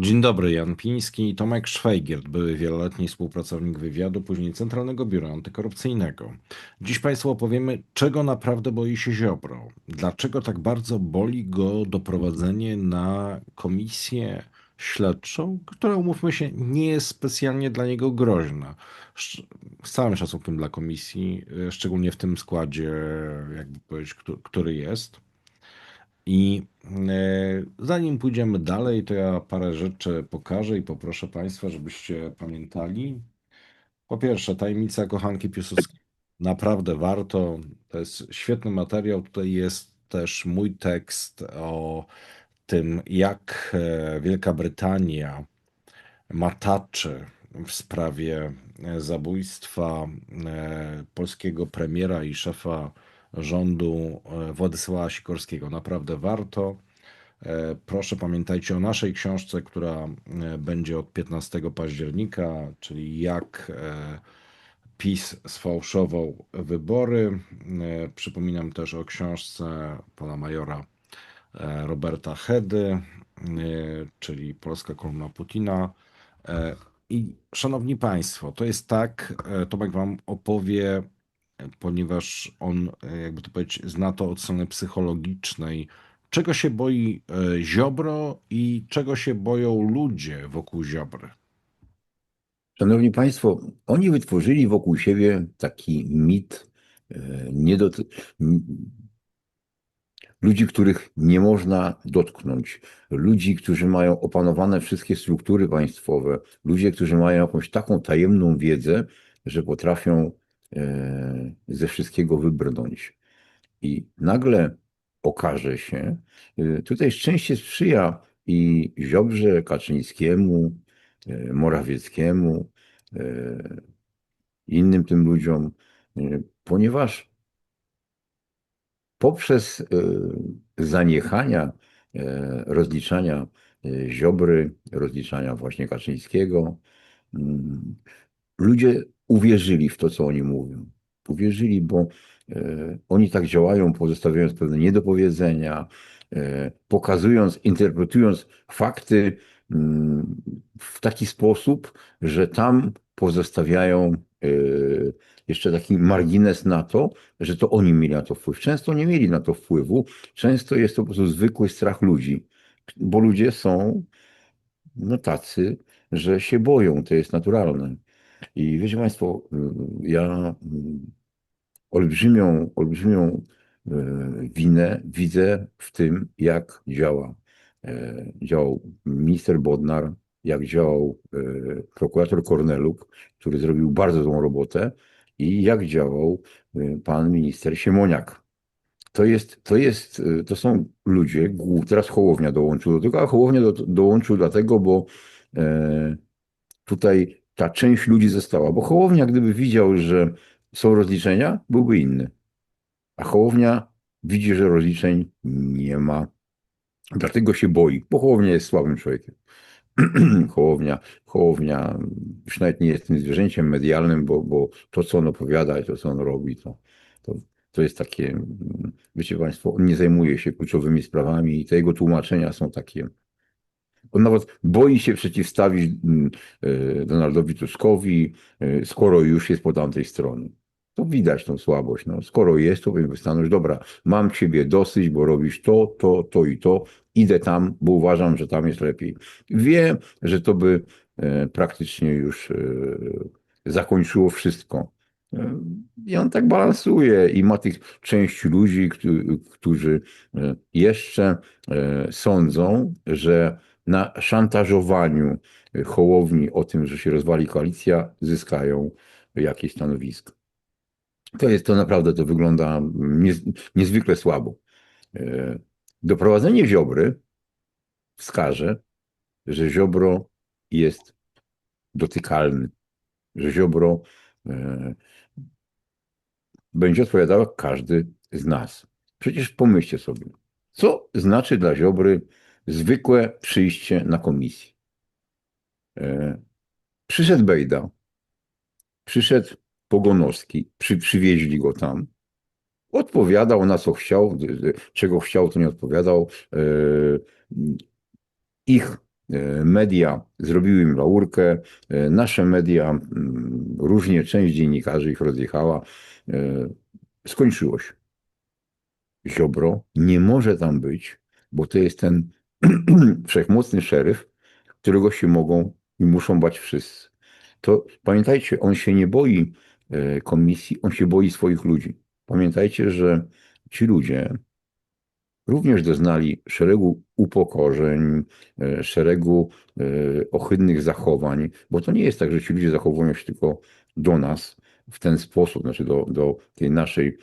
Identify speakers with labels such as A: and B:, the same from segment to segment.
A: Dzień dobry, Jan Piński i Tomek Szwajgiert, były wieloletni współpracownik wywiadu, później Centralnego Biura Antykorupcyjnego. Dziś Państwu opowiemy, czego naprawdę boi się Ziobro. Dlaczego tak bardzo boli go doprowadzenie na komisję śledczą, która, umówmy się, nie jest specjalnie dla niego groźna. Z całym szacunkiem dla komisji, y, szczególnie w tym składzie, jakby powiedzieć, któ- który jest. I e, zanim pójdziemy dalej, to ja parę rzeczy pokażę i poproszę Państwa, żebyście pamiętali. Po pierwsze, tajemnica kochanki Piłsudskiego. Naprawdę warto. To jest świetny materiał. Tutaj jest też mój tekst o tym, jak e, Wielka Brytania mataczy w sprawie e, zabójstwa polskiego premiera i szefa rządu e, Władysława Sikorskiego. Naprawdę warto. E, Proszę pamiętajcie o naszej książce, która e, będzie od 15 października, czyli jak PiS sfałszował wybory. Przypominam też o książce pana majora Roberta Hedy, czyli Polska kolumna Putina. I szanowni państwo, to jest tak, Tomek wam opowie, ponieważ on, e, jakby to powiedzieć, zna to od strony psychologicznej, czego się boi e, Ziobro i czego się boją ludzie wokół Ziobry.
B: Szanowni Państwo, oni wytworzyli wokół siebie taki mit e, nie m- ludzi, których nie można dotknąć, ludzi, którzy mają opanowane wszystkie struktury państwowe, ludzie, którzy mają jakąś taką tajemną wiedzę, że potrafią ze wszystkiego wybrnąć. I nagle okaże się, e, tutaj szczęście sprzyja i Ziobrze, Kaczyńskiemu, e, Morawieckiemu, e, innym tym ludziom, e, ponieważ poprzez e, zaniechania e, rozliczania e, Ziobry, rozliczania właśnie Kaczyńskiego, mm, ludzie uwierzyli w to, co oni mówią. Uwierzyli, bo e, oni tak działają, pozostawiając pewne niedopowiedzenia, e, pokazując, interpretując fakty mm, w taki sposób, że tam pozostawiają e, jeszcze taki margines na to, że to oni mieli na to wpływ. Często nie mieli na to wpływu, często jest to po prostu zwykły strach ludzi, bo ludzie są no, tacy, że się boją, to jest naturalne. I wiecie Państwo, y, ja y, olbrzymią, olbrzymią y, winę widzę w tym, jak działa. e, Działał minister Bodnar, jak działał e, prokurator Korneluk, który zrobił bardzo złą robotę, i jak działał pan minister Siemoniak. To jest, to jest, to są ludzie, teraz Hołownia dołączył do tego, a Hołownia do, dołączył dlatego, bo e, tutaj ta część ludzi została, bo Hołownia gdyby widział, że są rozliczenia, byłby inny. A Hołownia widzi, że rozliczeń nie ma. Dlatego się boi, bo Hołownia jest słabym człowiekiem. Hołownia, Hołownia już nawet nie jest tym zwierzęciem medialnym, bo, bo to, co on opowiada i to, co on robi, to, to, to jest takie, mm, wiecie Państwo, on nie zajmuje się kluczowymi sprawami i te jego tłumaczenia są takie. On nawet boi się przeciwstawić mm, e, Donaldowi Tuskowi, e, skoro już jest po tamtej stronie. To widać tą słabość. No, skoro jest, to powinien stanąć, dobra, mam ciebie dosyć, bo robisz to, to, to i to, idę tam, bo uważam, że tam jest lepiej. Wie, że to by e, praktycznie już zakończyło wszystko. I on tak balansuje i ma tych część ludzi, któ- którzy jeszcze sądzą, że na szantażowaniu e, Hołowni o tym, że się rozwali koalicja, zyskają jakieś stanowisko. To jest to naprawdę, to wygląda niez, niezwykle słabo. E, Doprowadzenie Ziobry wskaże, że Ziobro jest dotykalny, że Ziobro e, będzie odpowiadał każdy z nas. Przecież pomyślcie sobie, co znaczy dla Ziobry zwykłe przyjście na komisję. E, Przyszedł Bejda, przyszedł Pogonowski, przy, przywieźli go tam, odpowiadał na co chciał, czego chciał, to nie odpowiadał. E, Ich e, media zrobiły im laurkę, nasze media, różnie część dziennikarzy ich rozjechała. Skończyło się. Ziobro nie może tam być, bo to jest ten wszechmocny szeryf, którego się mogą i muszą bać wszyscy. To pamiętajcie, on się nie boi e, komisji, on się boi swoich ludzi. Pamiętajcie, że ci ludzie również doznali szeregu upokorzeń, e, szeregu e, ohydnych zachowań, bo to nie jest tak, że ci ludzie zachowują się tylko do nas w ten sposób, znaczy do, do tej naszej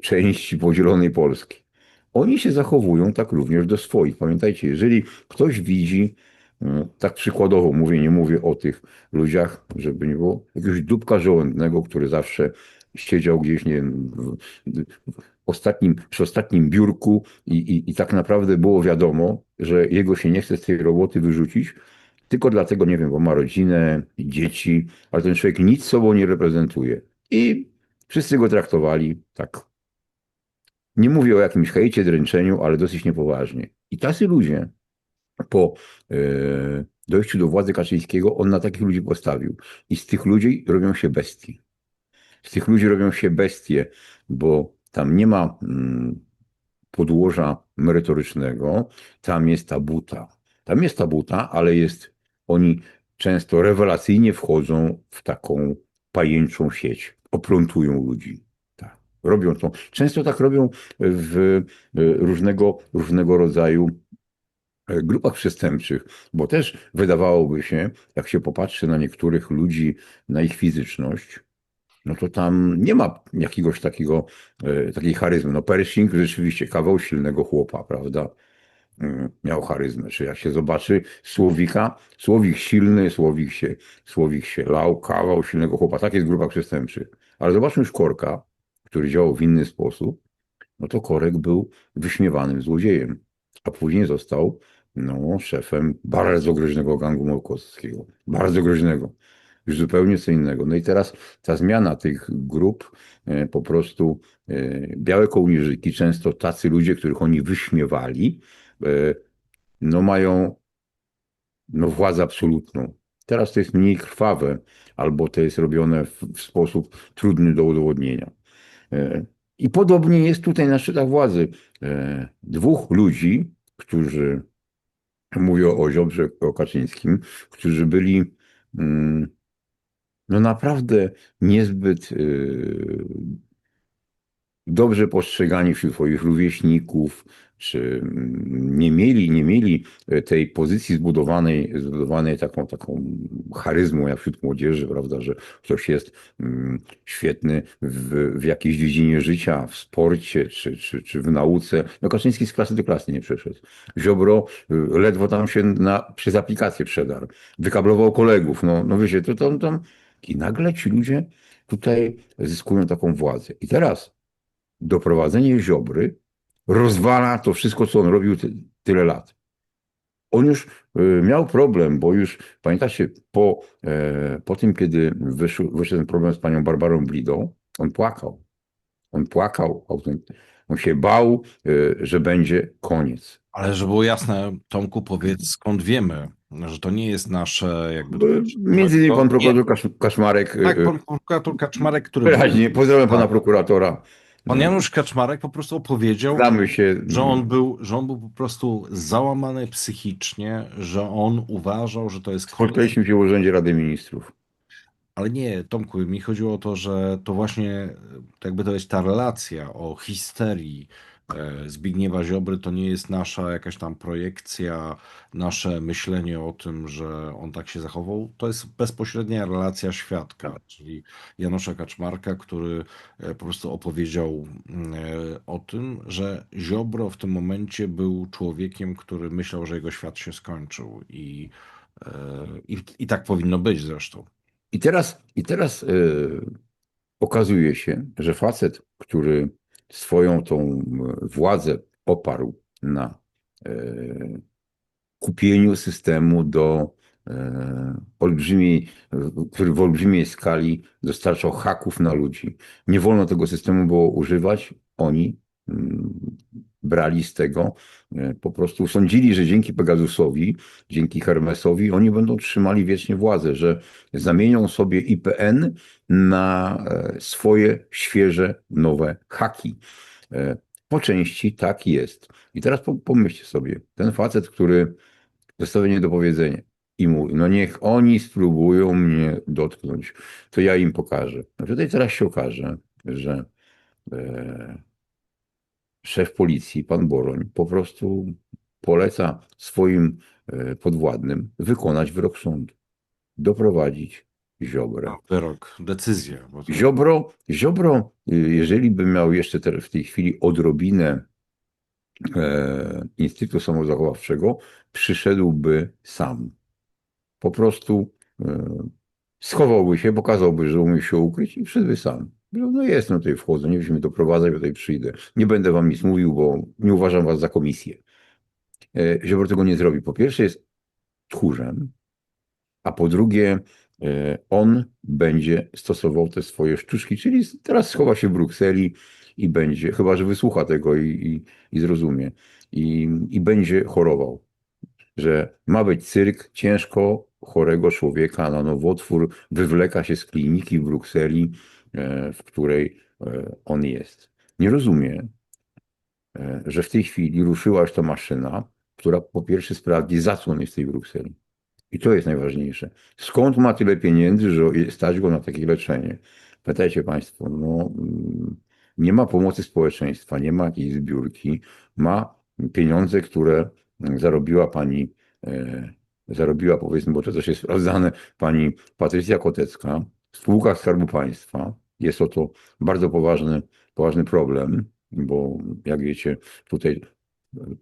B: części podzielonej Polski. Oni się zachowują tak również do swoich. Pamiętajcie, jeżeli ktoś widzi, e, tak przykładowo mówię, nie mówię o tych ludziach, żeby nie było, jakiegoś dupka żołędnego, który zawsze siedział gdzieś, nie wiem, ostatnim, przy ostatnim biurku i, i, i tak naprawdę było wiadomo, że jego się nie chce z tej roboty wyrzucić, tylko dlatego, nie wiem, bo ma rodzinę, dzieci, ale ten człowiek nic sobą nie reprezentuje. I wszyscy go traktowali tak. Nie mówię o jakimś hejcie, dręczeniu, ale dosyć niepoważnie. I tacy ludzie po e, dojściu do władzy Kaczyńskiego, on na takich ludzi postawił. I z tych ludzi robią się bestie. Z tych ludzi robią się bestie, bo tam nie ma mm, podłoża merytorycznego, tam jest ta buta. Tam jest ta buta, ale jest, oni często rewelacyjnie wchodzą w taką pajęczą sieć, oplątują ludzi. Robią to. Często tak robią w e, różnego, różnego rodzaju e, grupach przestępczych, bo też wydawałoby się, jak się popatrzy na niektórych ludzi, na ich fizyczność, no to tam nie ma jakiegoś takiego, e, takiej charyzmy. No Pershing rzeczywiście kawał silnego chłopa, prawda? Miał charyzmę. Czy jak się zobaczy Słowika, Słowik silny, Słowik się, Słowik się lał, kawał silnego chłopa. Tak jest w grupach przestępczych. Ale zobaczmy już Korka, który działał w inny sposób. No to Korek był wyśmiewanym złodziejem, a później został no, szefem bardzo groźnego gangu małkowskiego. Bardzo groźnego już zupełnie co innego. No i teraz ta zmiana tych grup, e, po prostu e, białe kołnierzyki, często tacy ludzie, których oni wyśmiewali, e, no mają no władzę absolutną. Teraz to jest mniej krwawe, albo to jest robione w, w sposób trudny do udowodnienia. I podobnie jest tutaj na szczytach władzy. Dwóch ludzi, którzy mówią o Ziobrze, o Kaczyńskim, którzy byli mm, no naprawdę niezbyt y, dobrze postrzegani wśród swoich rówieśników, czy mm, nie mieli, nie mieli tej pozycji zbudowanej, zbudowanej taką, taką charyzmą jak wśród młodzieży, prawda, że ktoś jest mm, świetny w, w jakiejś dziedzinie życia, w sporcie, czy, czy, czy w nauce. No Kaczyński z klasy do klasy nie przeszedł. Ziobro y, ledwo tam się na, przez aplikację przedarł. Wykablował kolegów. No, no wiecie, to tam, tam i nagle ci ludzie tutaj zyskują taką władzę. I teraz doprowadzenie Ziobry rozwala to wszystko, co on robił ty, tyle lat. On już y, miał problem, bo już pamiętacie, po, e, po tym, kiedy wyszł, wyszedł ten problem z panią Barbarą Blidą, on płakał. On płakał, on się bał, y, że będzie koniec.
A: Ale żeby było jasne, Tomku, powiedz skąd wiemy, że to nie jest nasze jakby...
B: Między innymi pan prokurator Kasz, Kaszmarek.
A: Tak,
B: y,
A: pan prokurator Kaczmarek, który...
B: Wyraźnie, pozdrawiam pana
A: Tak.
B: prokuratora.
A: Pan Janusz Kaczmarek po prostu opowiedział,
B: się.
A: że on był, że on był po prostu załamany psychicznie, że on uważał, że to jest
B: Spotkaliśmy się w Urzędzie Rady Ministrów.
A: Ale nie, Tomku, mi chodziło o to, że to właśnie to jakby to jest ta relacja o histerii Zbigniewa Ziobry, to nie jest nasza jakaś tam projekcja, nasze myślenie o tym, że on tak się zachował. To jest bezpośrednia relacja świadka, czyli Janusza Kaczmarka, który e, po prostu opowiedział mm, e, o tym, że Ziobro w tym momencie był człowiekiem, który myślał, że jego świat się skończył i, e, i, i tak powinno być zresztą.
B: I teraz, i teraz e, okazuje się, że facet, który swoją tą e, władzę oparł na e, kupieniu systemu do e, olbrzymiej, który w olbrzymiej skali dostarczał haków na ludzi. Nie wolno tego systemu było używać. Oni brali z tego, e, po prostu sądzili, że dzięki Pegasusowi, dzięki Hermesowi, oni będą trzymali wiecznie władzę, że zamienią sobie IPN na e, swoje świeże, nowe haki. E, Po części tak jest. I teraz po- pomyślcie sobie, ten facet, który zostawia niedopowiedzenie i mówi, no niech oni spróbują mnie dotknąć, to ja im pokażę. No tutaj teraz się okaże, że e, szef policji, pan Boroń, po prostu poleca swoim e, podwładnym wykonać wyrok sądu, doprowadzić Ziobrę.
A: No, Wyrok, decyzja. Bo to...
B: Ziobro, Ziobro, y, jeżeli by miał jeszcze te- w tej chwili odrobinę e, instynktu samozachowawczego, przyszedłby sam. Po prostu e, schowałby się, pokazałby, że umie się ukryć i przyszedłby sam. Powiedział, No jest, no tutaj wchodzę, nie musimy doprowadzać, tutaj przyjdę. Nie będę wam nic mówił, bo nie uważam was za komisję. E, Ziobro tego nie zrobi. Po pierwsze jest tchórzem, a po drugie e, on będzie stosował te swoje sztuczki, czyli teraz schowa się w Brukseli i będzie, chyba że wysłucha tego i, i, i zrozumie, i, i będzie chorował. Że ma być cyrk ciężko chorego człowieka na nowotwór, wywleka się z kliniki w Brukseli, w której e, on jest. Nie rozumie, e, że w tej chwili ruszyła już ta maszyna, która po pierwsze sprawdzi, za co on jest w tej Brukseli. I to jest najważniejsze. Skąd ma tyle pieniędzy, że stać go na takie leczenie? Pamiętajcie Państwo, no, mm, nie ma pomocy społeczeństwa, nie ma jakiejś zbiórki, ma pieniądze, które zarobiła pani, e, zarobiła powiedzmy, bo to też jest sprawdzane, pani Patrycja Kotecka w spółkach Skarbu Państwa. Jest o to bardzo poważny, poważny problem, bo jak wiecie, tutaj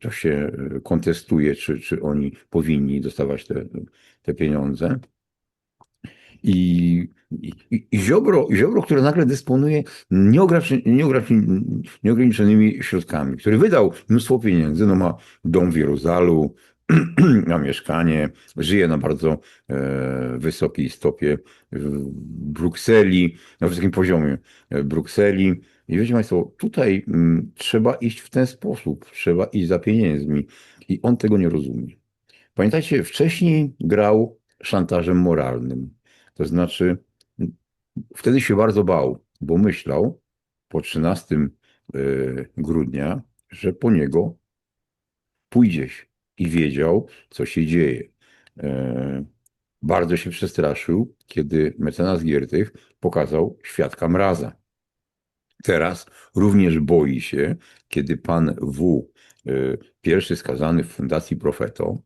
B: to się e, kontestuje, czy, czy oni powinni dostawać te, te pieniądze. I, i, i Ziobro, Ziobro, który nagle dysponuje nieogranicz- nieogranicz- nieograniczonymi środkami, który wydał mnóstwo pieniędzy, no ma dom w Jeruzalu, ma mieszkanie, żyje na bardzo e, wysokiej stopie w Brukseli, na wysokim poziomie Brukseli. I wiecie Państwo, tutaj mm, trzeba iść w ten sposób, trzeba iść za pieniędzmi. I on tego nie rozumie. Pamiętajcie, wcześniej grał szantażem moralnym. To znaczy, wtedy się bardzo bał, bo myślał po 13 e, grudnia, że po niego pójdzieś i wiedział, co się dzieje. E, Bardzo się przestraszył, kiedy mecenas Giertych pokazał świadka mraza. Teraz również boi się, kiedy pan W., e, pierwszy skazany w Fundacji Profeto,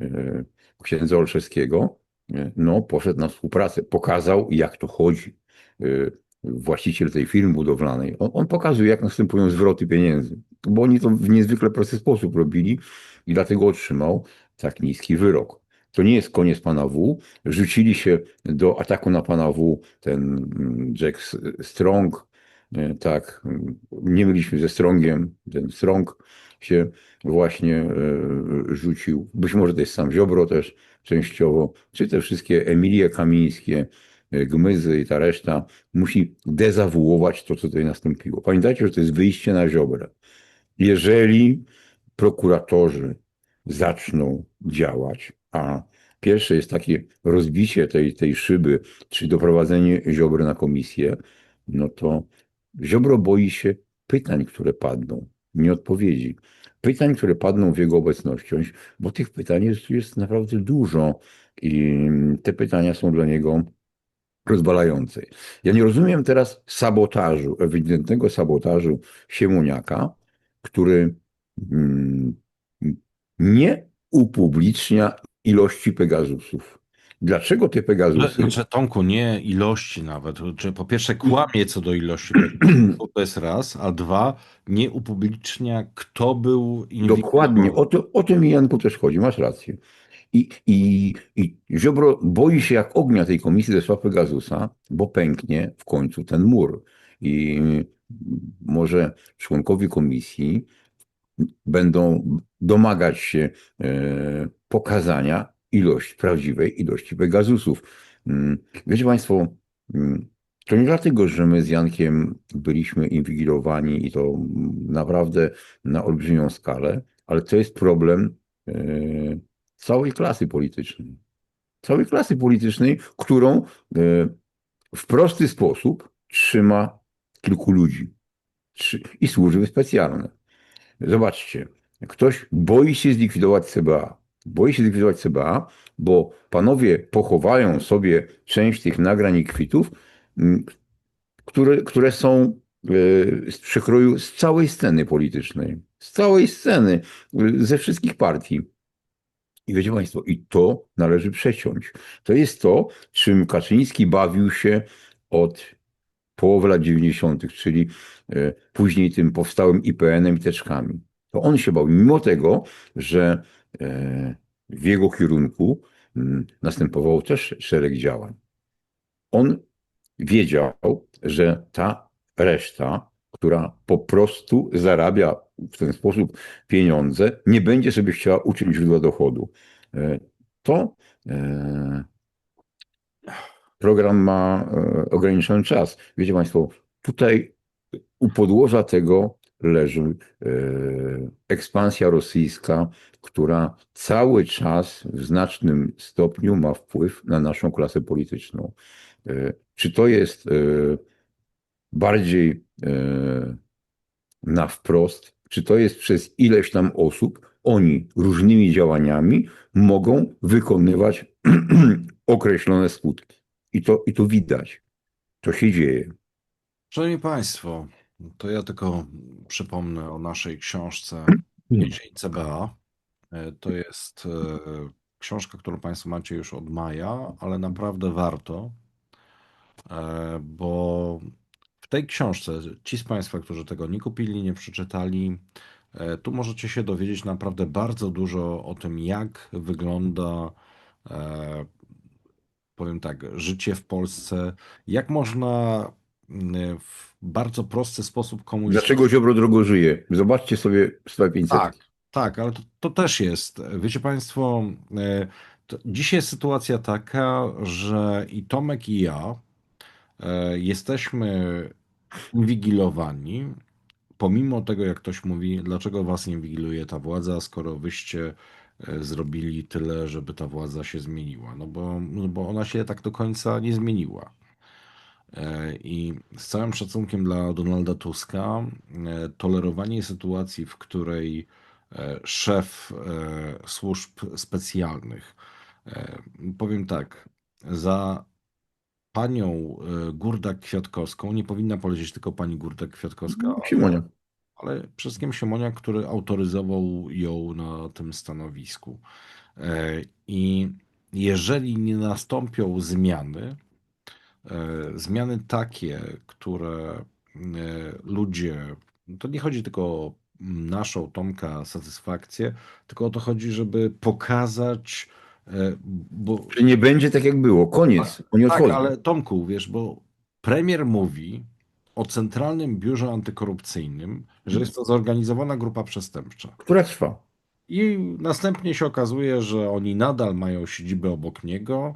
B: e, księdza Olszewskiego, no, poszedł na współpracę, pokazał, jak to chodzi. Właściciel tej firmy budowlanej, on, on pokazuje, jak następują zwroty pieniędzy, bo oni to w niezwykle prosty sposób robili i dlatego otrzymał tak niski wyrok. To nie jest koniec pana W. Rzucili się do ataku na pana W. Ten mm, Jack Strong, e, tak, mm, nie myliśmy ze Strongiem, ten Strong się właśnie e, rzucił. Być może to jest sam Ziobro też częściowo, czy te wszystkie Emilie Kamińskie, Gmyzy i ta reszta musi dezawuować to, co tutaj nastąpiło. Pamiętajcie, że to jest wyjście na Ziobrę. Jeżeli prokuratorzy zaczną działać, a pierwsze jest takie rozbicie tej, tej szyby, czy doprowadzenie Ziobry na komisję, no to Ziobro boi się pytań, które padną, nie odpowiedzi. Pytań, które padną w jego obecności, bo tych pytań jest, jest naprawdę dużo i te pytania są dla niego rozwalające. Ja nie rozumiem teraz sabotażu, ewidentnego sabotażu Siemoniaka, który mm, nie upublicznia ilości Pegasusów. Dlaczego te Pegasusy?
A: Znaczy, Tomku, nie ilości nawet. Czy po pierwsze kłamie co do ilości, to jest raz, a dwa, nie upublicznia, kto był
B: Dokładnie, o, to, o tym Janku też chodzi, masz rację. I, i, I Ziobro boi się jak ognia tej komisji ze sław Pegasusa, bo pęknie w końcu ten mur. I może członkowie komisji będą domagać się e, pokazania ilość, prawdziwej ilości Pegasusów. Mm, Wiecie Państwo, mm, To nie dlatego, że my z Jankiem byliśmy inwigilowani i to naprawdę na olbrzymią skalę, ale to jest problem e, całej klasy politycznej. Całej klasy politycznej, którą e, w prosty sposób trzyma kilku ludzi i służby specjalne. Zobaczcie, ktoś boi się zlikwidować CBA. Boi się zlikwidować CBA, bo panowie pochowają sobie część tych nagrań i kwitów, które, które są e, z przekroju z całej sceny politycznej. Z całej sceny, e, ze wszystkich partii. I wiecie Państwo, i to należy przeciąć. To jest to, czym Kaczyński bawił się od połowy lat 90., czyli e, później tym powstałym IPN-em i teczkami. To on się bał, mimo tego, że e, w jego kierunku mm, następowało też szereg działań. On wiedział, że ta reszta, która po prostu zarabia w ten sposób pieniądze, nie będzie sobie chciała uczyć źródła dochodu. E, To e, program ma e, ograniczony czas. Wiecie Państwo, tutaj u podłoża tego leży ekspansja rosyjska, która cały czas w znacznym stopniu ma wpływ na naszą klasę polityczną. Czy to jest bardziej e, na wprost, czy to jest przez ileś tam osób, oni różnymi działaniami mogą wykonywać określone skutki. I to, I to widać. To się dzieje.
A: Szanowni Państwo, to ja tylko przypomnę o naszej książce Więzień CBA. E, To jest e, książka, którą Państwo macie już od maja, ale naprawdę warto, bo w tej książce, ci z Państwa, którzy tego nie kupili, nie przeczytali, e, tu możecie się dowiedzieć naprawdę bardzo dużo o tym, jak wygląda, e, powiem tak, życie w Polsce, jak można w bardzo prosty sposób komuś
B: Dlaczego Ziobro drogo żyje? Zobaczcie sobie 500.
A: tak, tak, ale to, to też jest. Wiecie Państwo, e, dzisiaj jest sytuacja taka, że i Tomek, i ja jesteśmy inwigilowani, pomimo tego, jak ktoś mówi, dlaczego was inwigiluje ta władza, skoro wyście e, zrobili tyle, żeby ta władza się zmieniła. No bo, no bo ona się tak do końca nie zmieniła. E, I z całym szacunkiem dla Donalda Tuska, e, tolerowanie sytuacji, w której e, szef e, służb specjalnych, e, powiem tak, za panią e, Gurdak-Kwiatkowską nie powinna polecieć tylko pani Gurdak-Kwiatkowska,
B: Simonia.
A: ale przede wszystkim Siemonia, który autoryzował ją na tym stanowisku. E, I jeżeli nie nastąpią zmiany, e, zmiany takie, które ludzie, to nie chodzi tylko o naszą Tomka satysfakcję, tylko o to chodzi, żeby pokazać, bo
B: Że nie będzie tak jak było. Koniec. Oni
A: tak,
B: odchodzą.
A: ale Tomku, wiesz, bo premier mówi o Centralnym Biurze Antykorupcyjnym, że jest to zorganizowana grupa przestępcza.
B: Która trwa.
A: I następnie się okazuje, że oni nadal mają siedzibę obok niego,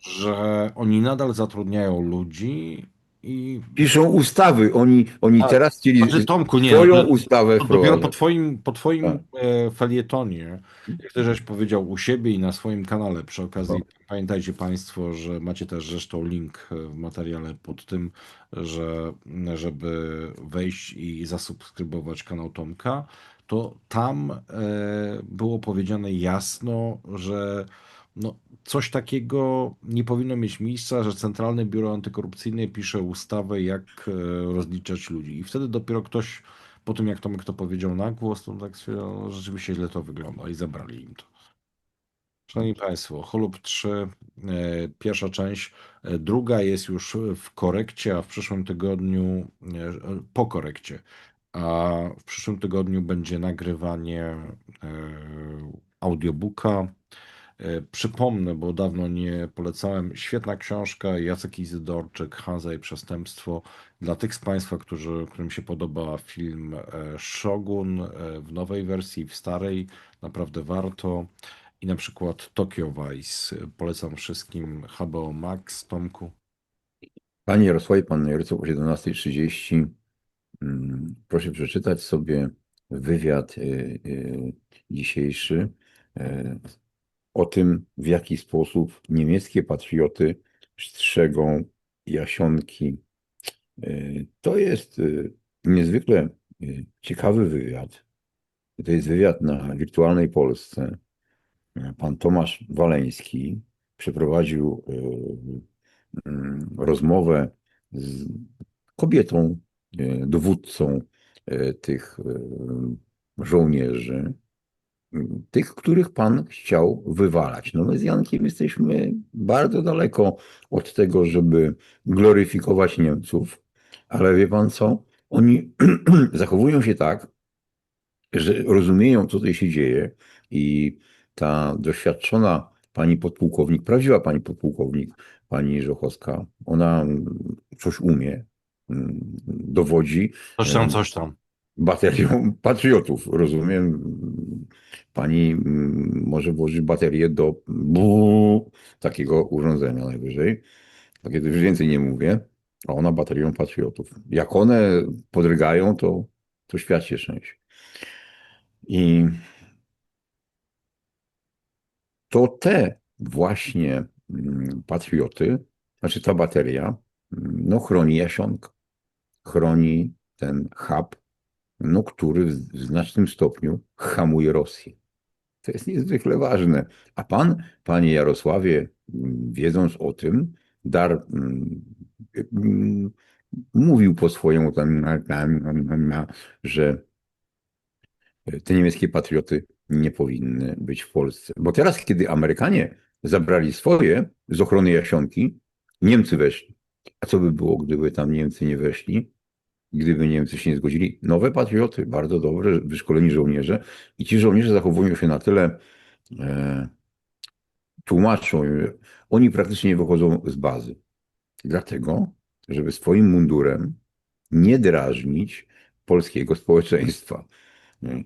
A: że oni nadal zatrudniają ludzi i
B: Piszą ustawy. Oni, oni
A: A,
B: teraz chcieli
A: znaczy, Tomku, nie,
B: swoją
A: no,
B: ustawę
A: to dopiero po twoim, po twoim
B: Tak.
A: e, felietonie, ty żeś powiedział u siebie i na swoim kanale przy okazji,
B: Tak.
A: pamiętajcie Państwo, że macie też zresztą link e, w materiale pod tym, że żeby wejść i zasubskrybować kanał Tomka, to tam e, było powiedziane jasno, że no, coś takiego nie powinno mieć miejsca, że Centralne Biuro Antykorupcyjne pisze ustawę, jak e, rozliczać ludzi. I wtedy dopiero ktoś, po tym jak Tomek to powiedział na głos, to tak stwierdził, no, rzeczywiście źle to wygląda i zabrali im to. Szanowni Państwo, Holub 3, e, pierwsza część, e, druga jest już w korekcie, a w przyszłym tygodniu, po korekcie, a w przyszłym tygodniu będzie nagrywanie audiobooka. E, Przypomnę, bo dawno nie polecałem, świetna książka Jacek Izydorczyk, Hanza i Przestępstwo. Dla tych z Państwa, którzy, którym się podoba film e, Shogun e, w nowej wersji, w starej, naprawdę warto. I na przykład Tokyo Vice. Polecam wszystkim HBO Max, Tomku.
B: Panie Jarosławie, Pan Jarosław o 17.30. mm, Proszę przeczytać sobie wywiad y, y, dzisiejszy o tym, w jaki sposób niemieckie patrioty strzegą jasionki. Y, To jest y, niezwykle y, ciekawy wywiad. To jest wywiad na wirtualnej Polsce. Pan Tomasz Waleński przeprowadził rozmowę z kobietą, dowódcą tych żołnierzy, tych, których pan chciał wywalać. No my z Jankiem jesteśmy bardzo daleko od tego, żeby gloryfikować Niemców, ale wie pan co? Oni zachowują się tak, że rozumieją, co tutaj się dzieje i ta doświadczona pani podpułkownik, prawdziwa pani podpułkownik, pani Żochowska, ona coś umie, mm, dowodzi
A: Coś tam, coś tam.
B: Baterią patriotów, rozumiem. Pani mm, może włożyć baterię do takiego urządzenia najwyżej. Takie już więcej nie mówię, a ona baterią patriotów. Jak one podrygają, to, to świat się trzęsie. I to te właśnie mm, patrioty, znaczy ta bateria, mm, no chroni jasionka, chroni ten hub, no, który w znacznym stopniu hamuje Rosję. To jest niezwykle ważne. A pan, panie Jarosławie, wiedząc o tym, dar, mm, mówił po swojemu, że te niemieckie patrioty nie powinny być w Polsce. Bo teraz, kiedy Amerykanie zabrali swoje z ochrony Jasionki, Niemcy weszli. A co by było, gdyby tam Niemcy nie weszli? Gdyby Niemcy się nie zgodzili? Nowe patrioty, bardzo dobre, wyszkoleni żołnierze. I ci żołnierze zachowują się na tyle, e, tłumaczą, oni praktycznie nie wychodzą z bazy. Dlatego, żeby swoim mundurem nie drażnić polskiego społeczeństwa.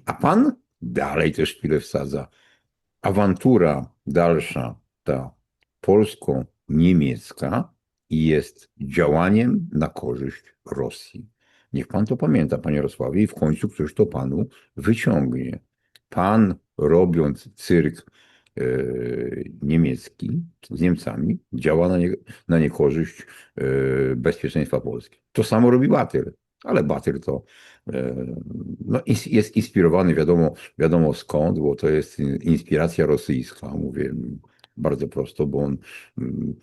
B: A pan dalej też chwilę wsadza. Awantura dalsza, ta polsko-niemiecka, jest działaniem na korzyść Rosji. Niech pan to pamięta, panie Jarosławie, i w końcu ktoś to panu wyciągnie. Pan, robiąc cyrk e, niemiecki z Niemcami, działa na, nie, na niekorzyść e, bezpieczeństwa Polski. To samo robi Batyr, ale Batyr to e, no, jest inspirowany wiadomo, wiadomo skąd, bo to jest in- inspiracja rosyjska, mówię bardzo prosto, bo on mm,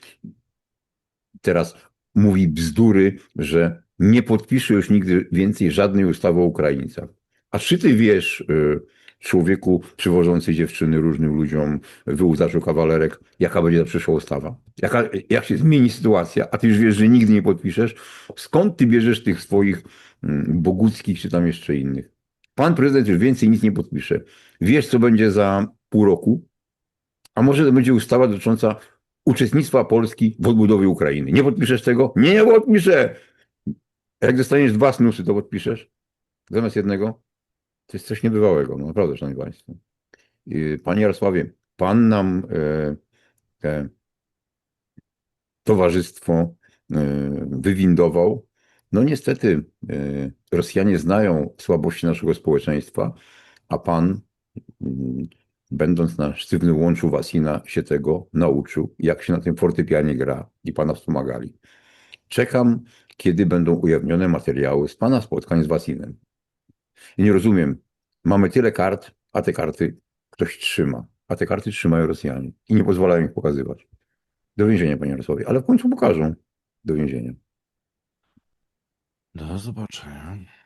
B: teraz mówi bzdury, że nie podpisze już nigdy więcej żadnej ustawy o Ukraińcach. A czy ty wiesz, y, człowieku przywożący dziewczyny różnym ludziom, wyłudzaczu kawalerek, jaka będzie ta przyszła ustawa? Jaka, jak się zmieni sytuacja, a ty już wiesz, że nigdy nie podpiszesz? Skąd ty bierzesz tych swoich mm, boguckich czy tam jeszcze innych? Pan prezydent już więcej nic nie podpisze. Wiesz, co będzie za pół roku? A może to będzie ustawa dotycząca uczestnictwa Polski w odbudowie Ukrainy. Nie podpiszesz tego? Nie, nie Jak dostaniesz dwa snusy, to podpiszesz? Zamiast jednego? To jest coś niebywałego, no naprawdę, szanowni państwo. Panie Jarosławie, pan nam e, te towarzystwo e, wywindował. No niestety e, Rosjanie znają słabości naszego społeczeństwa, a pan mm, będąc na sztywnym łączu Wasina, się tego nauczył, jak się na tym fortepianie gra i pana wspomagali. Czekam, kiedy będą ujawnione materiały z pana spotkań z Wasinem. I nie rozumiem, mamy tyle kart, a te karty ktoś trzyma, a te karty trzymają Rosjanie i nie pozwalają ich pokazywać. Do więzienia, panie Jarosławie, ale w końcu pokażą do więzienia.
A: Do zobaczenia.